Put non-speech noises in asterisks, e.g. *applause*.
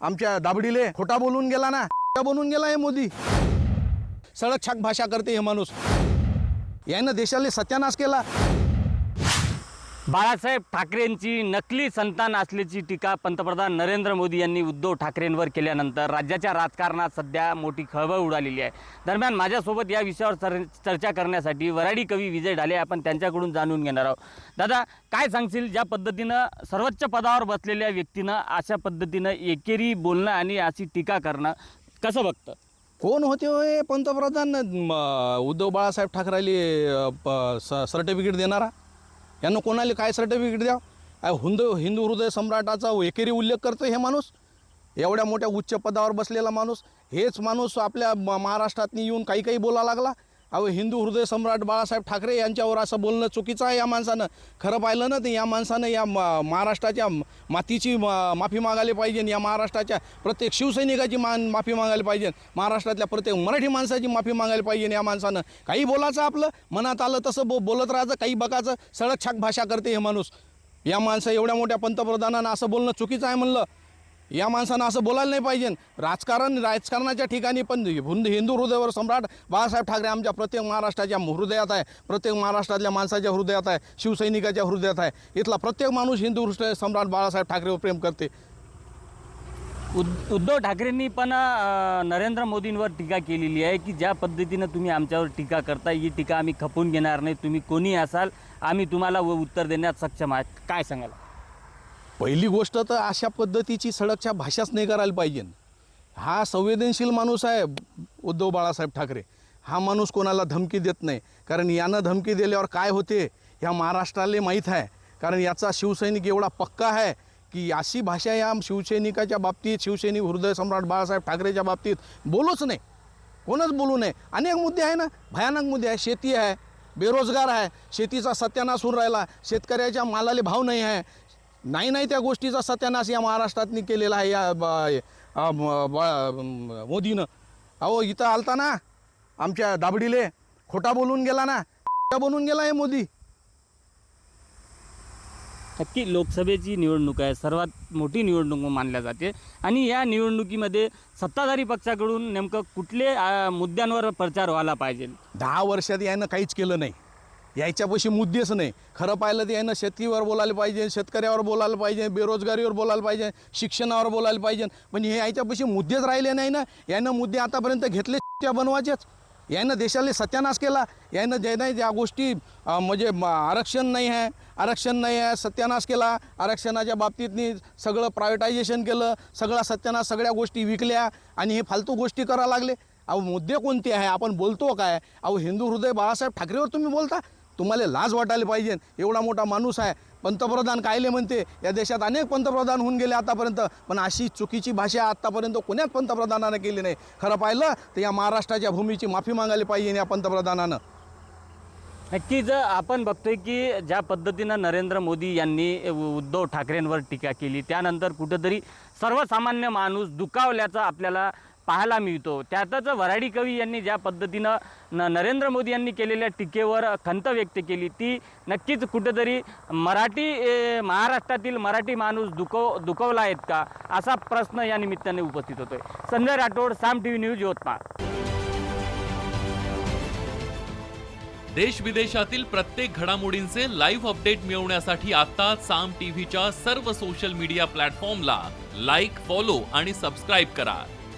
आमच्या दाबडीले खोटा बोलून गेला ना खोटा बोलून गेला हे मोदी. सडक छाक भाषा करते हे माणूस. यानं देशाला सत्यानाश केला. बाळासाहेब ठाकरेंची नकली संतान असल्याची टीका पंतप्रधान नरेंद्र मोदी यांनी उद्धव ठाकरेंवर केल्यानंतर राज्याच्या राजकारणात सध्या मोठी खळबळ उडालेली आहे. दरम्यान माझ्यासोबत या विषयावर चर चर्चा करण्यासाठी वराडी कवी विजय ढाले आपण त्यांच्याकडून जाणून घेणार आहोत. दादा काय सांगशील? ज्या पद्धतीनं सर्वोच्च पदावर बसलेल्या व्यक्तीनं अशा पद्धतीनं एकेरी बोलणं आणि अशी टीका करणं कसं बघतं? कोण होते हो हे पंतप्रधान? उद्धव बाळासाहेब ठाकरेले सर्टिफिकेट देणारा? यानं कोणाला काय सर्टिफिकेट द्या अ, हिंदू हिंदू हृदय सम्राटाचा एकेरी उल्लेख करतो हे माणूस. एवढ्या मोठ्या उच्च पदावर बसलेला माणूस. हेच माणूस आपल्या महाराष्ट्रातनी येऊन काही काही बोला लागला. अहो हिंदू हृदय सम्राट बाळासाहेब ठाकरे यांच्यावर असं बोलणं चुकीचं आहे या माणसानं. खरं पाहिलं ना तर या माणसानं या महाराष्ट्राच्या मातीची माफी मागायला पाहिजे या महाराष्ट्राच्या प्रत्येक शिवसैनिकाची मान माफी मागायला पाहिजे. महाराष्ट्रातल्या प्रत्येक मराठी माणसाची माफी मागायला पाहिजे या माणसानं. काही बोलायचं आपलं मनात आलं तसं बो बोलत राहायचं काही बघायचं सडक छाक भाषा करते हे माणूस. या माणसं एवढ्या मोठ्या पंतप्रधानानं असं बोलणं चुकीचं आहे म्हणलं. या माणसानं असं बोलायला नाही पाहिजे. राजकारण राजकारणाच्या ठिकाणी पण हिंदू हिंदू हृदयावर सम्राट बाळासाहेब ठाकरे आमच्या प्रत्येक महाराष्ट्राच्या हृदयात आहे. प्रत्येक महाराष्ट्रातल्या माणसाच्या हृदयात आहे. शिवसैनिकाच्या हृदयात आहे. इथला प्रत्येक माणूस हिंदू हृदय सम्राट बाळासाहेब ठाकरेवर प्रेम करते. उद- उद्धव ठाकरेंनी पण नरेंद्र मोदींवर टीका केलेली आहे की ज्या पद्धतीनं तुम्ही आमच्यावर टीका करता ही टीका आम्ही खपून घेणार नाही. तुम्ही कोणी असाल आम्ही तुम्हाला व उत्तर देण्यात सक्षम आहात. काय सांगाल? पहिली गोष्ट तर अशा पद्धतीची सडकच्या भाषाच नाही करायला पाहिजे. हा संवेदनशील माणूस आहे उद्धव बाळासाहेब ठाकरे. हा माणूस कोणाला धमकी देत नाही. कारण यानं धमकी दिल्यावर काय होते ह्या महाराष्ट्राला माहीत आहे. कारण याचा शिवसैनिक एवढा पक्का आहे की अशी भाषा या शिवसैनिकाच्या बाबतीत शिवसैनिक हृदय सम्राट बाळासाहेब ठाकरेच्या बाबतीत बोलूच नाही. कोणच बोलू नये. अनेक मुद्दे आहे ना भयानक मुद्दे आहे. शेती आहे बेरोजगार आहे शेतीचा सत्यानाश होऊन राहिला शेतकऱ्याच्या मालाला भाव नाही आहे. नाही नाही त्या गोष्टीचा सत्यानाश या महाराष्ट्रातनी केलेला आहे या मोदीनं. अहो इथं आलता ना आमच्या दाबडीले खोटा बोलून गेला ना खोटा *laughs* बोलून गेला हे मोदी. नक्की लोकसभेची निवडणूक आहे सर्वात मोठी निवडणूक मानल्या जाते. आणि या निवडणुकीमध्ये सत्ताधारी पक्षाकडून नेमकं कुठले मुद्द्यांवर प्रचार व्हायला पाहिजे? दहा वर्षात यानं काहीच केलं नाही. यायच्यापाशी मुद्देच नाही. खरं पाहिलं तर यानं शेतकीवर बोलायला पाहिजे शेतकऱ्यावर बोलायला पाहिजे बेरोजगारीवर बोलायला पाहिजे शिक्षणावर बोलायला पाहिजे. पण हे याच्यापाशी मुद्देच राहिले नाही ना. यानं मुद्दे आतापर्यंत घेतले *laughs* त्या बनवायचेच. यानं देशाला सत्यानाश केला. यानं जे नाही ज्या गोष्टी म्हणजे आरक्षण नाही आहे आरक्षण नाही आहे सत्यानाश केला. आरक्षणाच्या बाबतीतनी सगळं प्रायव्हेटायझेशन केलं. सगळा सत्यानाश सगळ्या गोष्टी विकल्या आणि हे फालतू गोष्टी करायला लागले. अहो मुद्दे कोणते आहे? आपण बोलतो काय? अहो हिंदू हृदय बाळासाहेब ठाकरेवर तुम्ही बोलता? तुम्हाला लाज वाटायला पाहिजे. एवढा मोठा माणूस आहे. पंतप्रधान कायले म्हणते या देशात अनेक पंतप्रधान होऊन गेले आतापर्यंत. पण अशी चुकीची भाषा आतापर्यंत कोण्याच पंतप्रधानानं केली नाही. खरं पाहिलं तर या महाराष्ट्राच्या भूमीची माफी मागायला पाहिजे या पंतप्रधानानं. नक्कीच आपण बघतोय की ज्या पद्धतीनं नरेंद्र मोदी यांनी उद्धव ठाकरेंवर टीका केली त्यानंतर कुठंतरी सर्वसामान्य माणूस दुखावल्याचं आपल्याला पाहायला मिळतो. त्यातच वराडी कवी यांनी ज्या पद्धतीनं न नरेंद्र मोदी यांनी केलेल्या टीकेवर खंत व्यक्त केली ती नक्कीच कुठंतरी मराठी महाराष्ट्रातील मराठी माणूस दुखव दुखवला आहेत का? असा प्रश्न या निमित्ताने उपस्थित होतोय. Sanjay Rathod Saam T V news Yavatmal. देश विदेशातील प्रत्येक घडामोडींचे लाईव्ह अपडेट मिळवण्यासाठी आता साम टीव्हीच्या सर्व सोशल मीडिया प्लॅटफॉर्मला लाईक फॉलो आणि सबस्क्राईब करा.